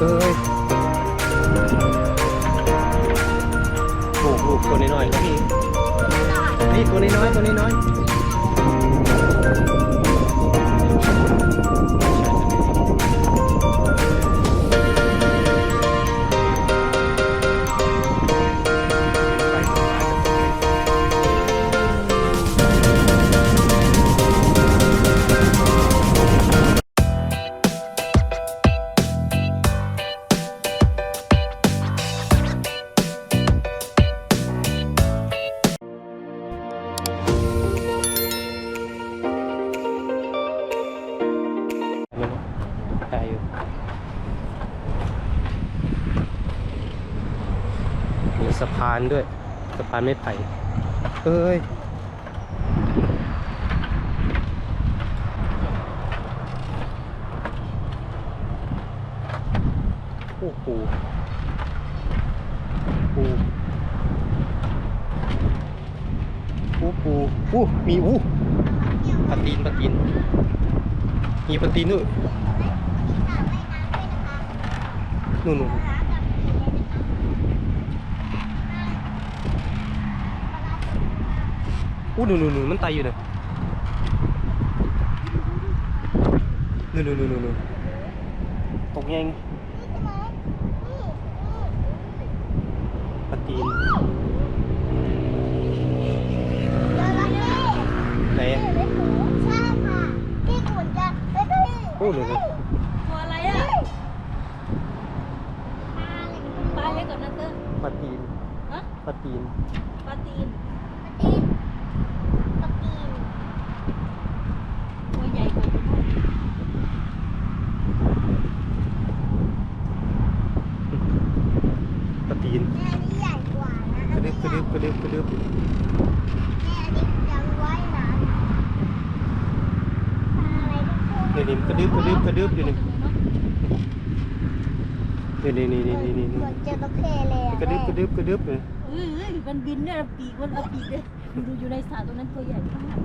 เอ้ยลูกลูกตัวน้อยๆก็มีนี่ตัวน้อยๆตัวน้อยๆานด้วยสะพานไม้ไผ่เอ้ยโอ้โหปูปูปูปูมีอู้ปลาตีนปลาตีน มีปลาตีนด้วยนู่นนู่น อู้นู่นนู่นนู่นมันไตอยู่เนี่ยนู่นนู่นนู่นนู่นตกยังปลาตีนไหนอะโอ้นู่นนู่น ตัวอะไรอะปลาเล็กกว่านั้นเต้อ ปลาตีน ฮะ ปลาตีน ปลาตีนตัวใหญ่กว่านั้น ปลาตีนกระดึบกระดึบกระดึบกระดึบ นี่นี่กระดึบกระดึบกระดึบอยู่นี่นี่นี่นี่นี่นี่นี่เจอตะเคเลยกระดึบกระดึบกระดึบเลยเอ้ยเอ้ยมันบินเนี่ยปีกมันเอาปีกเลยดูอยู่ในสระตรงนั้นตัวใหญ่มาก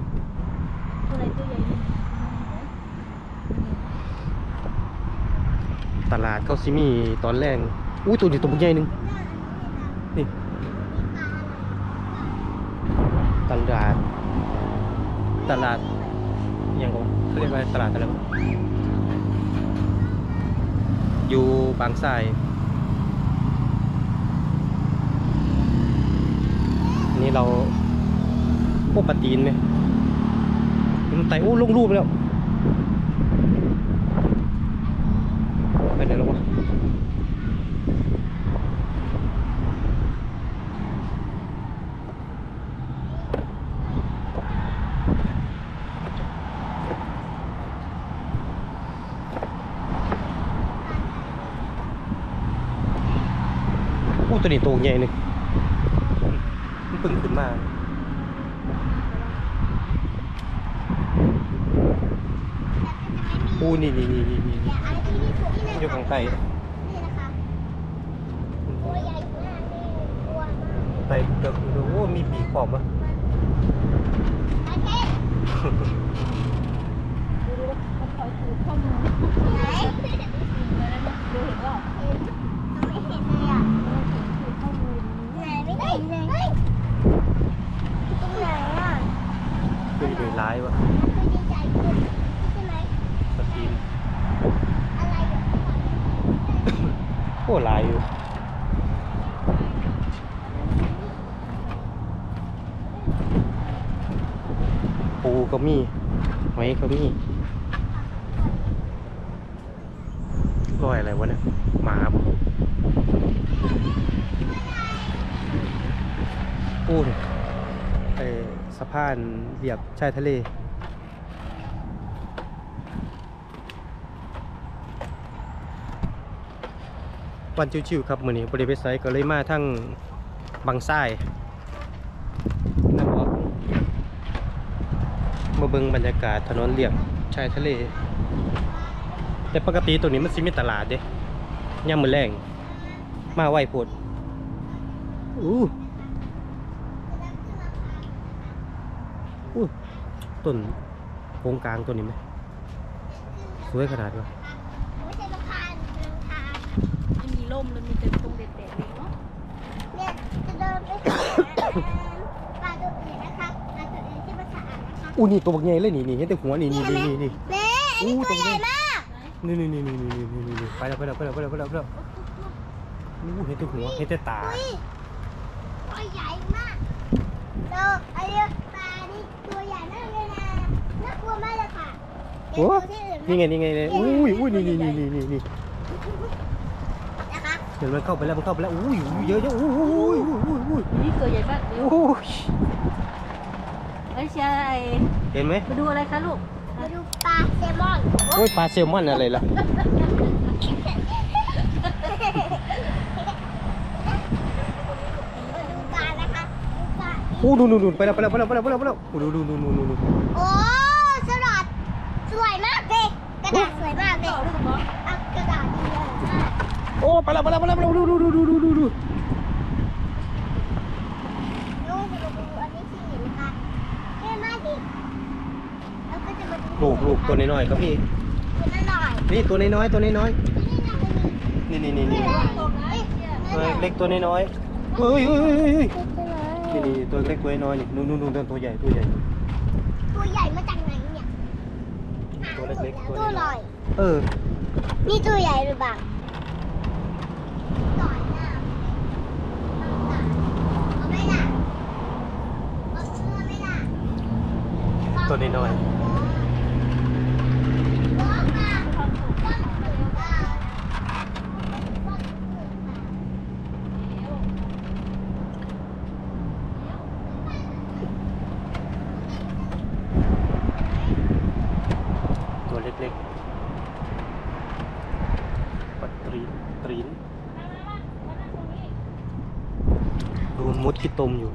ตัวอะไรตัวใหญ่เนี่ยตลาดเขาซิมีตอนแรกอุ้ยตัวนี้ตัวใหญ่หนึงนี่ตลาดตลาดอหย่างก็ เรียกว่าตลาดอะไรอยู่บางทรายนี่เราพวกปาตีนไหมมันไต่อู้ลงรูปแล้วไปไหนแล้ววะอู้ ตัวนี้ตัวใหญ่หนึ่งมันเพึ่งขึ้นมาอู้นี่นี่นี่นี่นี่อยู่ข้างใต้ไปเดินดูโอ้มีปีกขอบอะดูดูมันคอยถือข้อมือดูเห็นว่ามันถือข้อมือ คือดูร้ายวะสตรีม โอ้ลายอยู่ปูก็มีหอยก็มีรอยอะไรวะเนี่ยหมาบ่ปูเนี่ยไอสะพานเรียบชายทะเล วันชิวๆครับมือนี้บริเวณไซก็เลยมาทั้งบางทรายแล้วก็มาเบิงบรรยากาศถนนเลียบชายทะเล แต่ปกติตรงนี้มันสิมีตลาดเด้ย่ามมือแรงมาไหวโพดอู้อู้ต้นโครงกลางตัวนี้ไหมสวยขนาดวะ ล่มแล้วมีแต่ตรงเด็ดๆเลยเนาะเนี่ยจะเดินไปหาปลาตัวอื่นนะคะปลาตัวอื่นที่มันสะอาดนะคะอู้นี่ตัวบักใหญ่เลยนี่นี่เห็นแต่หัวนี่นี่นี่นี่นี่แม่อันนี้ตัวใหญ่มากนี่นี่นี่นี่นี่นี่นี่นี่ไปแล้วไปแล้วไปแล้วไปแล้วไปแล้วไปแล้วอู้เห็นแต่หัวเห็นแต่ตา อุ้ยตัวใหญ่มากเราไอ้เนี่ยปลานี่ตัวใหญ่มากเลยนะน่ากลัวมากเลยค่ะเดี๋ยวโอ้ดูที่อื่นนี่ไงนี่ไงนี่อุ้ยอุ้ยนี่นี่นี่นี่นี่นี่นะคะ เดี๋ยวมันเข้าไปแล้วมันเข้าไปแล้วอุ้ยอุ้ยเยอะเยอะอุ้ยอุ้ยอุ้ยอุ้ยอุ้ยนี่ตัวใหญ่มากเดี๋ยวอุ้ยเอ้ยเชียร์ไอ้เห็นไหมมาดูอะไรคะลูกมาดูปลาแซลมอนโอ้ยปลาแซลมอนอะไรล่ะมาดูปลานะคะดูปลาอู้ดูดูดูไปแล้วไปแล้วไปแล้วไปแล้วไปแล้วไปแล้วดูดูดูดูดูดูโอ้สลัดสวยมากเลยกระดาษสวยมากเลยต่อด้วยเหรอเอากระดาษดีเลยมากโอ้ไปแล้วไปแล้วไปแล้วไปแล้วดูดูดูดูดูดูดูลูกมาดูอันนี้สินะคะเท่มากดิแล้วก็จะมาดูลูกลูกตัวน้อยๆครับพี่ตัวน้อยนี่ตัวน้อยๆตัวน้อยๆนี่นะๆนี่นี่นี่นี่นี่นะตกนะเชียร์ตัวเล็กตัวน้อยๆเฮ้ยเฮ้ยเฮ้ยเฮ้ยนี่นี่ตัวเล็กตัวน้อยนี่นู่นนู่นนู่นตัวใหญ่ตัวใหญ่ตัวใหญ่มาจากไหนเนี่ยตัวเล็กๆตัวตัวน้ลออยยๆเออนี่ตัวใหญ่หรือเปล่า Torinoy. ตัวเล็กๆปัดตรีนตรีนดูมุดขี้ตมอยู่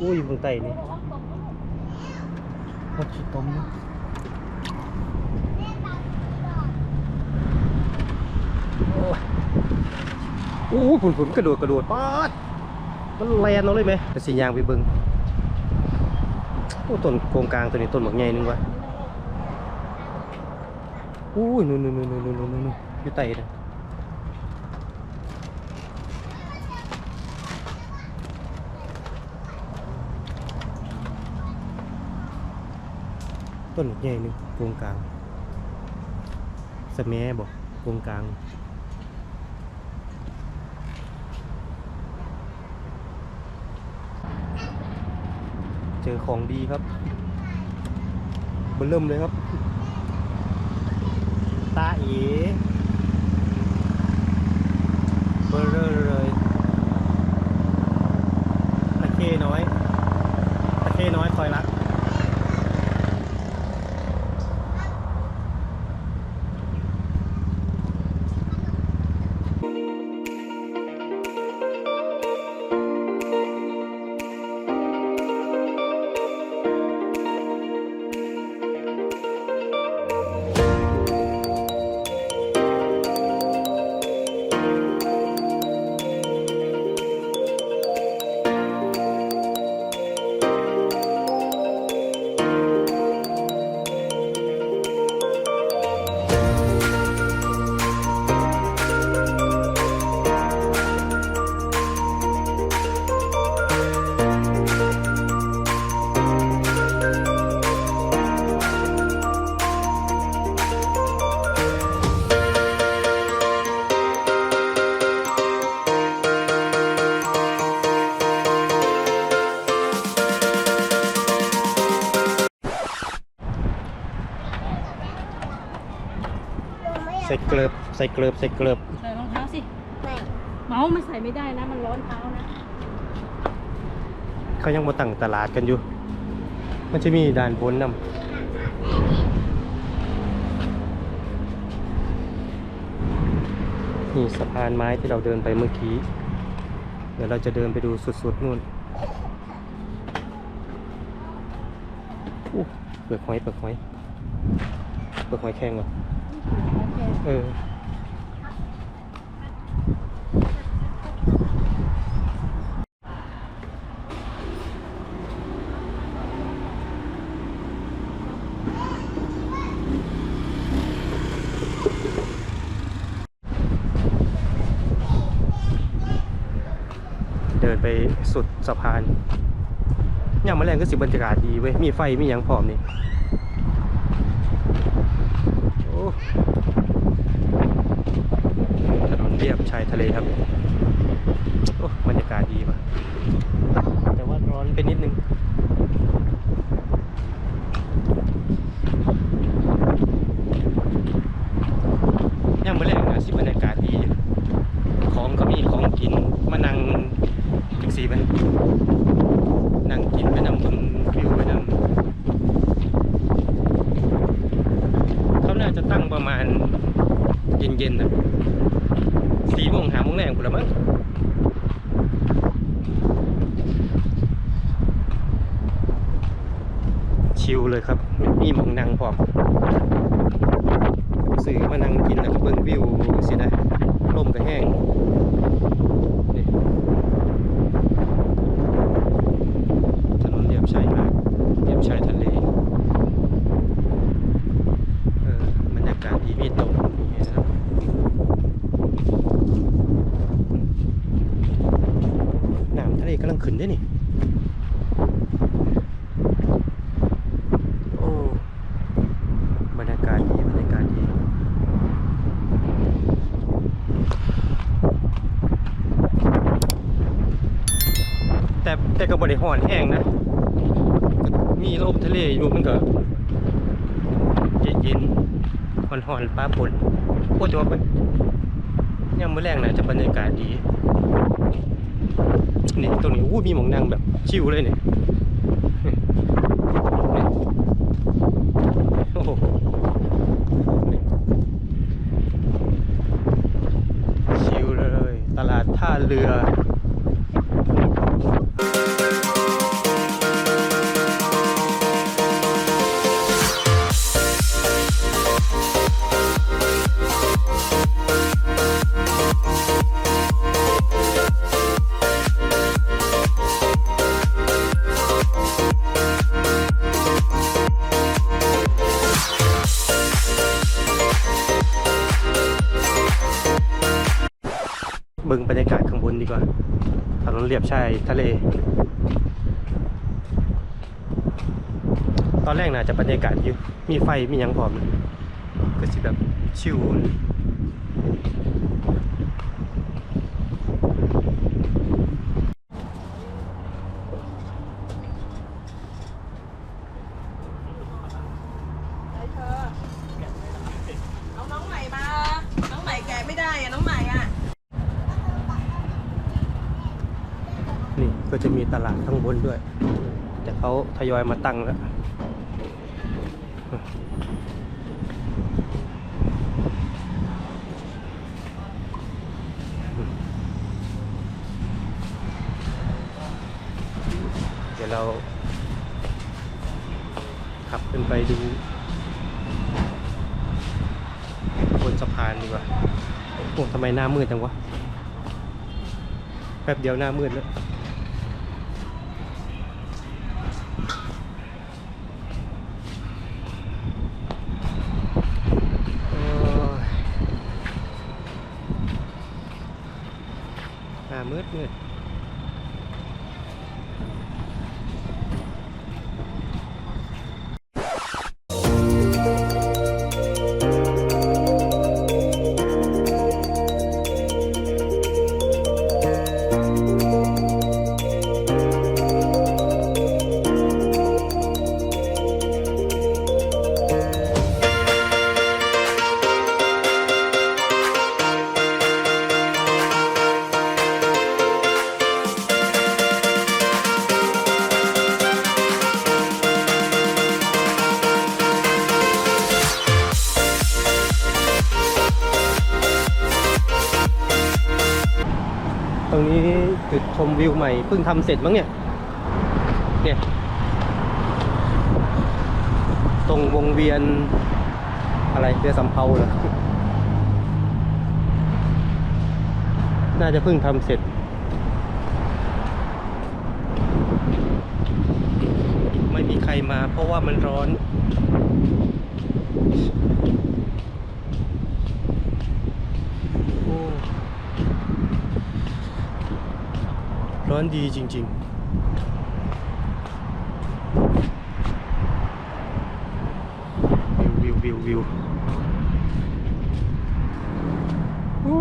อุ้ยบางไตนี่ มุดขี้ตมอยู่แม่ตามก่อนโอ้ยผุนผุนกระโดดกระโดดป๊าดมันแลนเอาเลยไหมแต่สิยางไปเบิ่งโอ้ต้นโครงกลางตัวนี้ต้นบักใหญ่นึงวะอุ้ยนู่นนู่นนู่นนู่นนู่นนู่นอยู่ใต้นะ ต้นใหญ่หนึงโครงกลางสแมบอกโครงกลางเจอของดีครับเบนเริ่มเลยครับ ตาเอ๋เบอร์เรอเลยตะเคน้อยตะเคน้อยคอยรัก ใส่อะเกลือบใส่เกลือบใส่เกลือบใส่รองเท้าสิ ไม่เมาส์มันใส่ไม่ได้นะ มันร้อนเท้านะ เขายังมาตั้งตลาดกันอยู่ มันจะมีด่านบนนำนี่สะพานไม้ที่เราเดินไปเมื่อกี้ เดี๋ยวเราจะเดินไปดูสุดๆนู่นอู้เปลือกหอยเปลือกหอยเปลือกหอยแข็งเหรอ เออดินไปสุดสะพานอย่างแมลงก็สิบรรยากาศดีเว้ย มีไฟ มีอย่างพร้อมนี่ายทะเลครับโอ้บรรยากาศดีว่ะแต่ว่าร้อนไปนิดนึง ย่างมาแรงนะสิบรรยากาศดีอยู่ของก็มีของกินมานั่งจังสีไปนั่งกินไปนำเบึงวิวไปนำเขาน่าจะตั้งประมาณเย็นๆนะสี่โมงหาโมง แรงกูละมั้งชิลเลยครับมีมองนังพร้อมสื่อมานั่งกินแล้วก็เบิ่งวิวสินะลมก็แห้งนี่ถนนเลียบชายหาดเลียบชายทะเลเออบรรยากาศดีมีตกนี่นะครับน้ำทะ เลกำลังขึ้นด้วยนี่โอ้บรรยากาศดีบรรยากาศดีแต่แต่ก็บริหอนแห้งนะ มีลมทะเลอยู่มันก็เย็นๆหอนๆป้าปนโอ้แต่ว่ามันยังมื้อแรงนะจะบรรยากาศดี นี่ตรงนี้อู้มีหมองนางแบบชิวเลยเนี่ย ดีกว่าถนนเรียบชายทะเล ตอนแรกน่าจะบรรยากาศอยู่มีไฟมียังพร้อมก็สิแบบชิวเอาน้องใหม่มา น้องใหม่แกะไม่ได้อะน้องใหม่ ก็จะมีตลาดข้างบนด้วย แต่เขาทยอยมาตั้งแล้วเดี๋ยวเราขับขึ้นไปดูบนสะพานดีกว่าโอ้ทำไมหน้ามืดจังวะ แป๊บเดียวหน้ามืดแล้ว ตรงนี้จุดชมวิวใหม่เพิ่งทำเสร็จมั้งเนี่ย เนี่ย ตรงวงเวียนอะไรเรือสำเภาเหรอน่าจะเพิ่งทำเสร็จ ไม่มีใครมาเพราะว่ามันร้อน โอ้ รถอนดีจริง ๆวิววิววิววิวอู้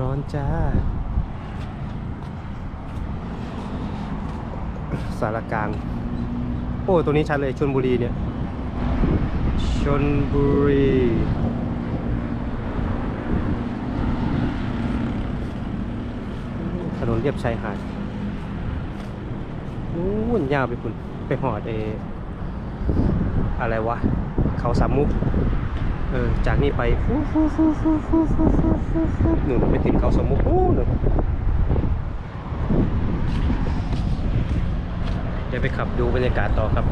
ร้อนจ้า สารกลาง โอ้ตัวนี้ชัดเลยชนบุรีเนี่ย นบุรีถนนเรียบชายหาดนู้นยาวไปคุณไปหอดเออะไรวะ เขาสามมุก เออ จากนี้ไปฟูฟูฟูฟูฟูฟูฟูฟูฟูหนึ่งไปถึงเขาสามมุกโอ้หนึ่งเดี๋ยวไปขับดูบรรยากาศต่อครับ